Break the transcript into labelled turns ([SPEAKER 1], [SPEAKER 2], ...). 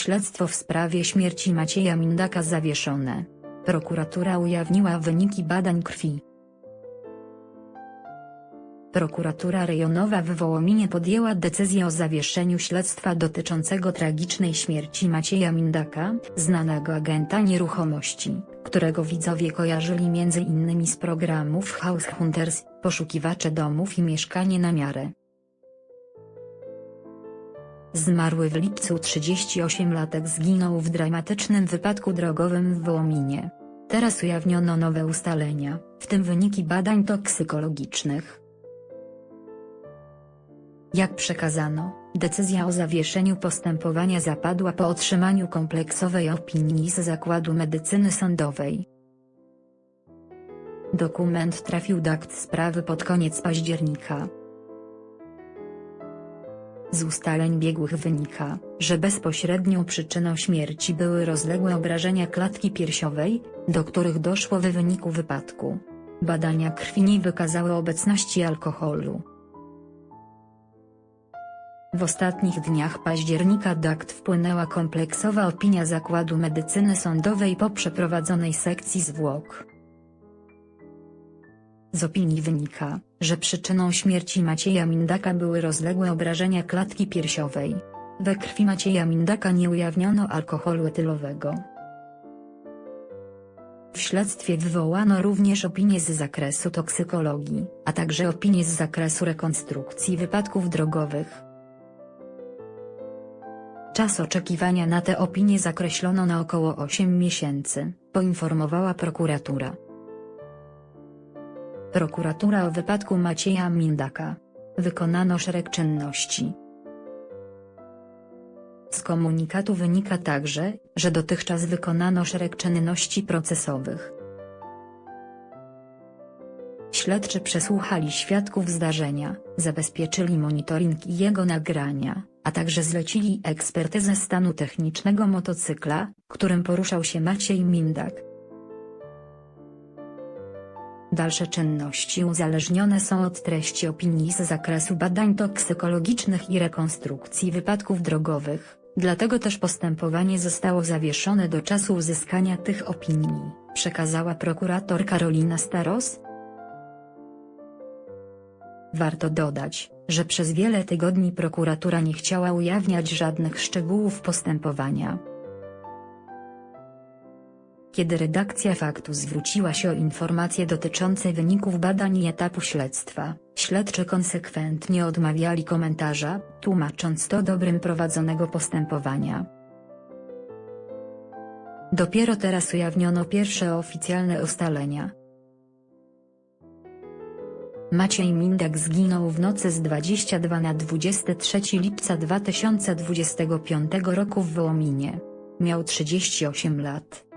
[SPEAKER 1] Śledztwo w sprawie śmierci Macieja Mindaka zawieszone. Prokuratura ujawniła wyniki badań krwi. Prokuratura rejonowa w Wołominie podjęła decyzję o zawieszeniu śledztwa dotyczącego tragicznej śmierci Macieja Mindaka, znanego agenta nieruchomości, którego widzowie kojarzyli m.in. z programów House Hunters, Poszukiwacze domów i Mieszkanie na miarę. Zmarły w lipcu 38-latek zginął w dramatycznym wypadku drogowym w Wołominie. Teraz ujawniono nowe ustalenia, w tym wyniki badań toksykologicznych. Jak przekazano, decyzja o zawieszeniu postępowania zapadła po otrzymaniu kompleksowej opinii z Zakładu Medycyny Sądowej. Dokument trafił do akt sprawy pod koniec października. Z ustaleń biegłych wynika, że bezpośrednią przyczyną śmierci były rozległe obrażenia klatki piersiowej, do których doszło w wyniku wypadku. Badania krwi nie wykazały obecności alkoholu. W ostatnich dniach października do akt wpłynęła kompleksowa opinia Zakładu Medycyny Sądowej po przeprowadzonej sekcji zwłok. Z opinii wynika, że przyczyną śmierci Macieja Mindaka były rozległe obrażenia klatki piersiowej. We krwi Macieja Mindaka nie ujawniono alkoholu etylowego. W śledztwie wywołano również opinie z zakresu toksykologii, a także opinie z zakresu rekonstrukcji wypadków drogowych. Czas oczekiwania na te opinie zakreślono na około 8 miesięcy, poinformowała prokuratura. Prokuratura o wypadku Macieja Mindaka. Wykonano szereg czynności. Z komunikatu wynika także, że dotychczas wykonano szereg czynności procesowych. Śledczy przesłuchali świadków zdarzenia, zabezpieczyli monitoring jego nagrania, a także zlecili ekspertyzę stanu technicznego motocykla, którym poruszał się Maciej Mindak. Dalsze czynności uzależnione są od treści opinii z zakresu badań toksykologicznych i rekonstrukcji wypadków drogowych, dlatego też postępowanie zostało zawieszone do czasu uzyskania tych opinii, przekazała prokurator Karolina Staros. Warto dodać, że przez wiele tygodni prokuratura nie chciała ujawniać żadnych szczegółów postępowania. Kiedy redakcja faktu zwróciła się o informacje dotyczące wyników badań i etapu śledztwa, śledczy konsekwentnie odmawiali komentarza, tłumacząc to dobrym prowadzonego postępowania. Dopiero teraz ujawniono pierwsze oficjalne ustalenia. Maciej Mindak zginął w nocy z 22 na 23 lipca 2025 roku w Wołominie. Miał 38 lat.